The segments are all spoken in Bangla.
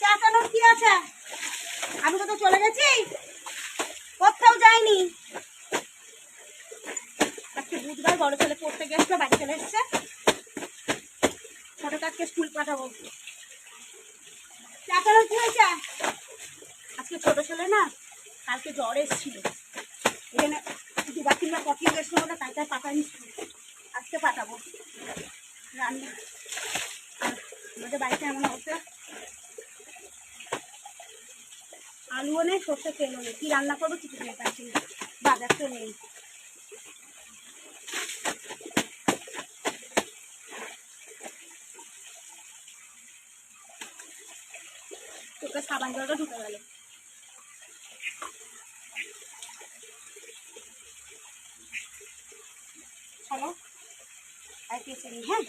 চাচানোর কি আছে? আমি কোথাও চলে গেছি। কোথাও যাইনি। আজকে বুধবার বড় ছেলে পড়তে গেছিল, বাড়ি চলে এসছে। ছোট কাজকে স্কুল পাঠাবো। চাচানোর কি হয়েছে? আজকে ছোট ছেলে না, কালকে জ্বর এসেছিল। এখানে দুবার তিনবার কফি গেছিল না, তাই পাঠাইনি স্কুল। আজকে পাঠাবো। রান্না। আমাদের বাড়িতে এমন অবস্থা। আলুও নেই সর্ষে তেলও নেই কি রান্না করব কিছু খেয়ে পাচ্ছি না। বাজার তো নেই। তোকে সাবান জলটা ঢুকে গেল। আর কিছু নেই হ্যাঁ?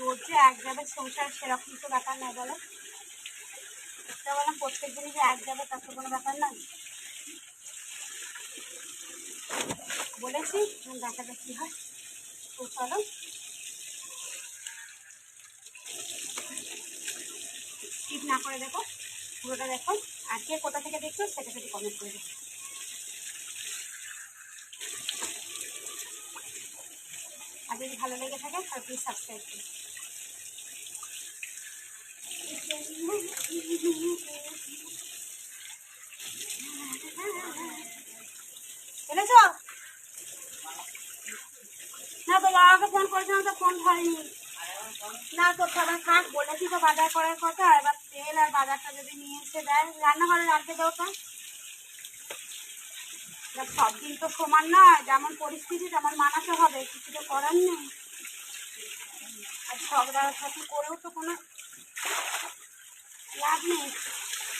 রোজ এক যাবে সংসার সেরকম তো ব্যাপার নাই বলো। তা বললাম প্রত্যেক দিনই যে এক যাবে, তার তো কোনো ব্যাপার না। বলেছি দেখা যাক কী হয়। তো চলো। স্কিপ না করে দেখো, পুরোটা দেখো। আর কে কোথা থেকে দেখছ, সেটা সেটা কমেন্ট করে দেখো আর যদি ভালো লেগে থাকে, তাহলে প্লিজ সাবস্ক্রাইব করুন এনেছ? না, তো বাবাকে ফোন করেছিলাম, তো ফোন ধরেনি। না, তো খাবার বলেছি তো বাজার করার কথা, এবার তেল আর বাজারটা যদি নিয়ে এসে দেয়, রান্নাঘরে রাখতে দাও তো সব দিন তো সমান নয় যেমন পরিস্থিতি, তেমন মানাতে হবে, কিছু তো করার নেই। আর ঝগড়া সাথে করেও তো কোনো লাভ নেই।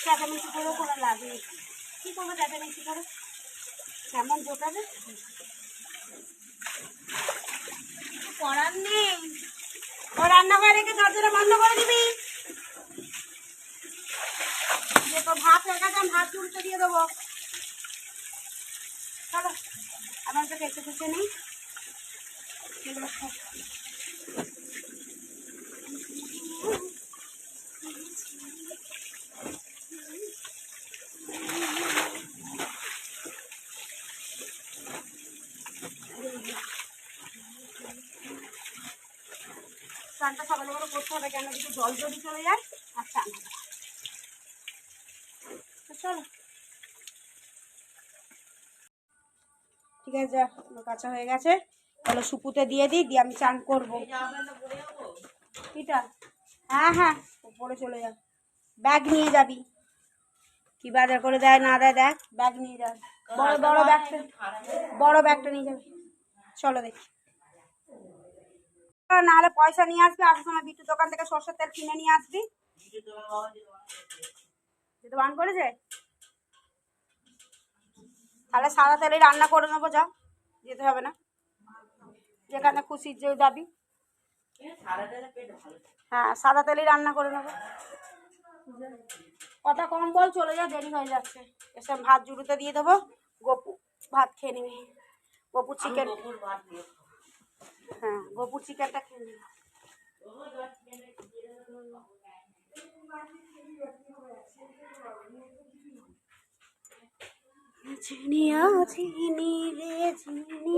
চেঁচামেচি করেও কোনো লাভ নেই। কী করব চেঁচামেচি করে কেমন কিছু করার নেই। ও রান্নাঘরে রেখে দরজাটা বন্ধ করে দিবি। যে তো ভাত হয়ে ভাত তুলতে দিয়ে দেবো। চলো আমার তো কেটে কুচে নেই। স্নানটা সকালে করে করতে হবে কেন কিছু জল যদি চলে যায়, আর স্নান চলো। ঠিক আছে যা কাঁচা হয়ে গেছে। তাহলে সুপুতে দিয়ে দিই, দিয়ে আমি চান করব। কিটা হ্যাঁ হ্যাঁ উপরে চলে যা। ব্যাগ নিয়ে যাবি। কি বাজার করে দেয় না দেয় দেখ, ব্যাগ নিয়ে যা। বড় বড় ব্যাগটা বড় ব্যাগটা নিয়ে যাবি। চলো দেখি। নাহলে পয়সা নিয়ে আসবি আসার সময় বিটু দোকান থেকে সর্ষের তেল কিনে নিয়ে আসবি। যেতে বান করেছে? তাহলে সাদা তেলে রান্না করে নেব যা। যেতে হবে না। যেখানে খুশি যে যাবি। হ্যাঁ সাদা তেলেই রান্না করে নেব। কথা কম বল চলে যা দেরি হয়ে যাচ্ছে। এসে ভাত জুড়িতে দিয়ে দেবো। গপু ভাত খেয়ে নিবি। গপু চিকেন হ্যাঁ গপুর চিকেনটা খেয়ে নিবি চিনিয়া চিনি রে চিনি।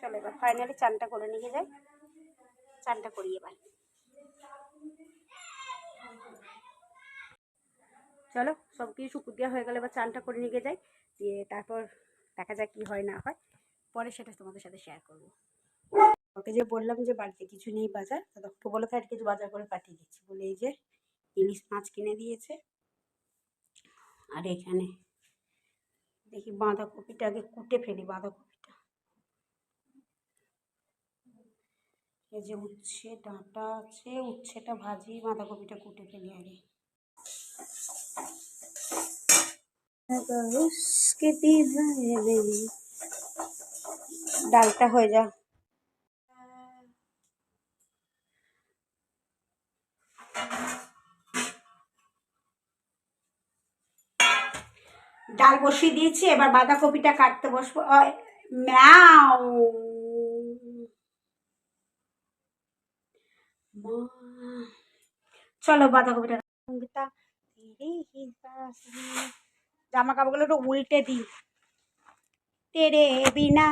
চলো এবার ফাইনালি চানটা করে নিয়ে যাই। চানটা করি এবার। চলো, সব কিছু শুকুর দেওয়া হয়ে গেলে, এবার চানটা করে নিয়ে যাই, দিয়ে তারপর দেখা যাক কি হয় না হয়। পরে সেটা তোমাদের সাথে শেয়ার করব। ওকে যে বললাম যে বাড়িতে কিছু নেই বাজার, তো ডক্টর বলে তার কিছু বাজার করে পাঠিয়ে দিচ্ছি। বলে এই যে ইলিশ মাছ কিনে দিয়েছে। আর এখানে দেখি বাঁধাকপিটা আগে কুটে ফেলি বাঁধাকপিটা এই যে উচ্ছে ডাঁটা আছে উচ্ছেটা ভাজি বাঁধাকপিটা কুটে ফেলি আগে। ডালটা হয়ে যা। ডাল বসিয়ে দিয়েছি এবার বাঁধাকপিটা কাটতে বসবো। ম্যাও। চলো বাঁধাকপিটা সঙ্গীতা তেরে হি সাসি। জামা কাপড়গুলো একটু উল্টে দিই তেরে বিনা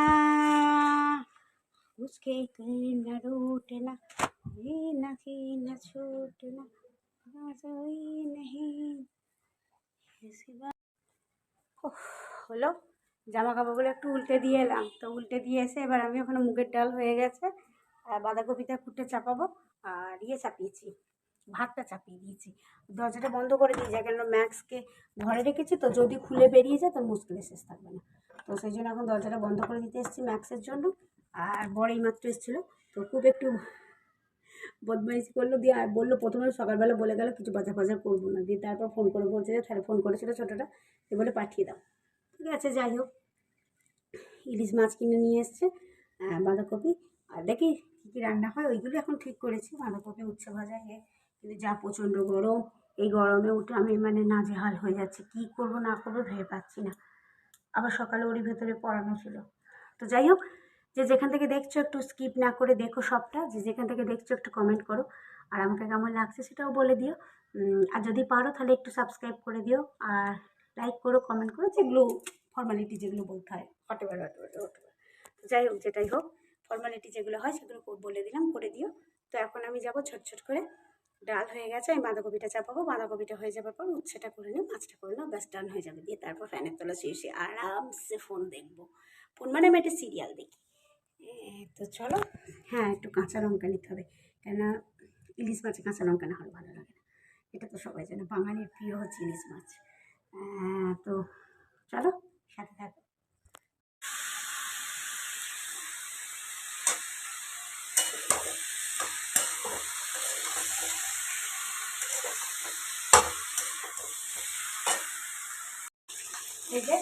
उसके न रूठना ये नहीं न छूटना कोई नहीं ऐसी बात উফ, হলো জামা কাপড়গুলো একটু উল্টে দিয়ে এলাম তো উল্টে দিয়ে এসে এবার আমি ওখানে মুগের ডাল হয়ে গেছে আর বাঁধাকপিটা কুটে চাপাবো আর ইয়ে চাপিয়েছি, ভাতটা চাপিয়ে দিয়েছি। দরজাটা বন্ধ করে দিয়ে যায় কেন ম্যাক্সকে ঘরে রেখেছি তো, যদি খুলে বেরিয়ে যায় তো মুশকিলে শেষ থাকবে না। তো সেই জন্য এখন দরজাটা বন্ধ করে দিতে এসেছি ম্যাক্সের জন্য। আর বড় এইমাত্র এসেছিল, তো খুব একটু বদমাইশি করল দিয়ে আর বলল প্রথমে সকালবেলা বলে গেল কিছু বাজার ফাজার করব না। দিয়ে তারপর ফোন করে বলছে যে, তাহলে ফোন করেছিল ছোটোটা দিয়ে বলে পাঠিয়ে দাও। ঠিক আছে, যাই হোক। ইলিশ মাছ কিনে নিয়ে এসছে বাঁধাকপি। আর দেখি কী রান্না হয় ওইগুলো এখন ঠিক করেছি। বাঁধাকপি উচ্ছে ভাজা এ কিন্তু যা প্রচণ্ড গরম, এই গরমে উঠে আমি মানে নাজেহাল হয়ে যাচ্ছে। কী করব, না করব ভেবে পাচ্ছি না। আবার সকালে ওরই ভেতরে পড়ানো ছিল। তো যাই হোক, যে যেখান থেকে দেখছ একটু স্কিপ না করে দেখো সবটা, যে যেখান থেকে দেখছ একটু কমেন্ট করো। আর আমাকে কেমন লাগছে সেটাও বলে দিও। আর যদি পারো তাহলে একটু সাবস্ক্রাইব করে দিও। আর লাইক করো কমেন্ট করো, যেগুলো ফর্মালিটি যেগুলো বলতে হয়। হটেবার হটেবার হটেবার যাই হোক, যেটাই হোক। ফর্মালিটি যেগুলো হয় সেগুলো বলে দিলাম, করে দিও। তো এখন আমি যাব ছোট ছোট করে। ডাল হয়ে গেছে, আমি বাঁধাকপিটা চাপাবো, বাঁধাকপিটা হয়ে যাবার পর উচ্ছেটা করে নিই মাছটা করে নাও, ব্যাস, ডান হয়ে যাবে। দিয়ে তারপর ফ্যানের তলা শুয়ে শুয়ে আরামসে ফোন দেখব। ফোন মানে আমি একটা সিরিয়াল দেখি। তো চলো হ্যাঁ একটু কাঁচা লঙ্কা নিতে হবে। কেননা ইলিশ মাছে কাঁচা লঙ্কা না হলে ভালো লাগে না। এটা তো সবাই জানে, বাঙালির প্রিয় হচ্ছে ইলিশ মাছ। তো চলো, সাথে থাকো। যে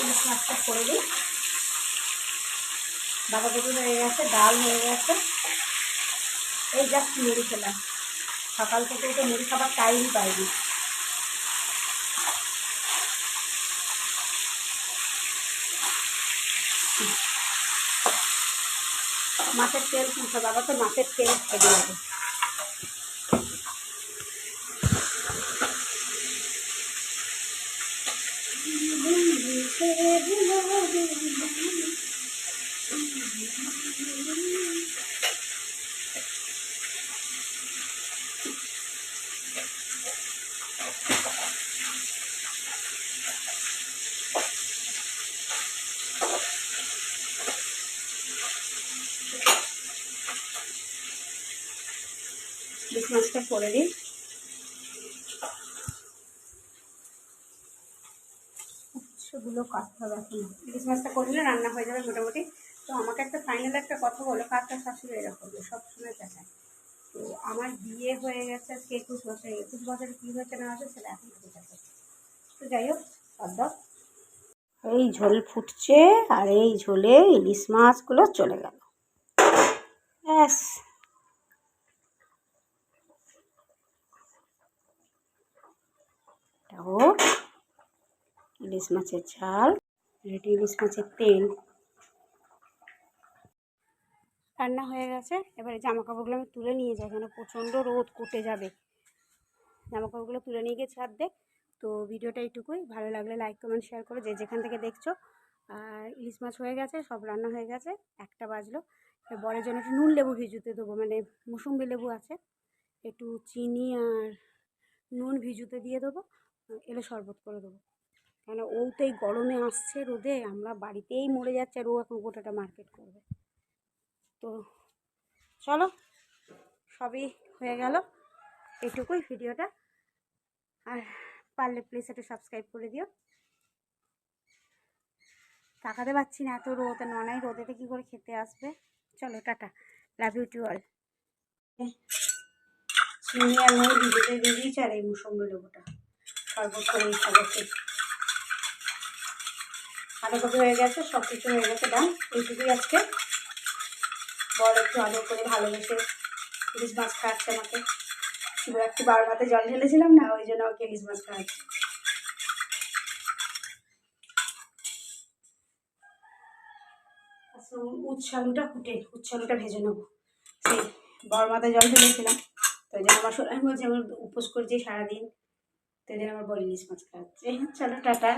ইলিশ মাছটা করে দিই। বাঁধাকপি হয়ে গেছে, ডাল হয়ে গেছে। এই জাস্ট মুড়ি খেলাম। সকাল থেকে তো মুড়ি খাবার টাইমই পাইনি। মাছের তেল কিনতে বাবা তো মাছের তেল খেতে হবে। মাছটা করে দিই সেগুলো কাটতে হবে এখন ইলিশ মাছটা করলে রান্না হয়ে যাবে মোটামুটি। তো আমাকে একটা ফাইনাল একটা কথা বলো কারটা শাশুড়ি এরকম? সবসময় দেখায়। তো আমার বিয়ে হয়ে গেছে আজকে একুশ বছর। একুশ বছরে কী হয়েছে না হয়েছে সেটা এখন দেখাচ্ছে তো যাই হোক অর্ধ এই ঝোল ফুটছে আর এই ঝোলে ইলিশ মাছগুলো চলে গেল। ব্যাস। এটাও ইলিশ মাছের ঝাল এটা ইলিশ মাছের তেল। রান্না হয়ে গেছে। এবারে জামা কাপড়গুলো আমি তুলে নিয়ে যাই, কেন প্রচণ্ড রোদ, কুটে যাবে। জামা কাপড়গুলো তুলে নিয়ে গিয়ে ছাদ দে। তো ভিডিওটা এইটুকুই। ভালো লাগলে লাইক কমেন্ট শেয়ার করো। যে যেখান থেকে দেখছ, আর ইলিশ মাছ হয়ে গেছে, সব রান্না হয়ে গেছে, একটা বাজলো। বরের জন্য একটু নুন লেবু ভিজুতে দেবো মানে মুসুম্বি লেবু আছে। একটু চিনি আর নুন ভিজুতে দিয়ে দেবো। এলে শরবত করে দেবো। কেন ও তো এই গরমে আসছে রোদে, আমরা বাড়িতেই মরে যাচ্ছে আর ও এখন গোটাটা মার্কেট করবে। তো চলো, সবই হয়ে গেল। এইটুকুই ভিডিওটা। আর পারলে প্লিজ একটু সাবস্ক্রাইব করে দিও। তাকাতে পারছি না এত রোদ ননাই রোদেতে কী করে খেতে আসবে? চলো, tata. Love you to all চিনি আর দিয়েছি আর এই মুসম্বি লেবুটা এই খাবারটি বাঁধাকপি হয়ে গেছে সব কিছু হয়ে গেছে ডান এইটুকুই আজকে। বড় একটু আদর করে ভালোবেসে ইলিশ মাছ খাওয়াচ্ছে আমাকে। একটু বারো ভাতে জল ঢেলেছিলাম না, ওই জন্য ওকে ইলিশ মাছ খাওয়াচ্ছে। উচ্ছালুটা কুটে উচ্ছালুটা ভেজে নেব। সেই বড় মাথায় জল ঢেলেছিলাম, তো জন্য আমার শোনা বলছে, আমার উপোস করছি সারাদিন। তো আমার বড় ইলিশ মাছ চলো টাটা।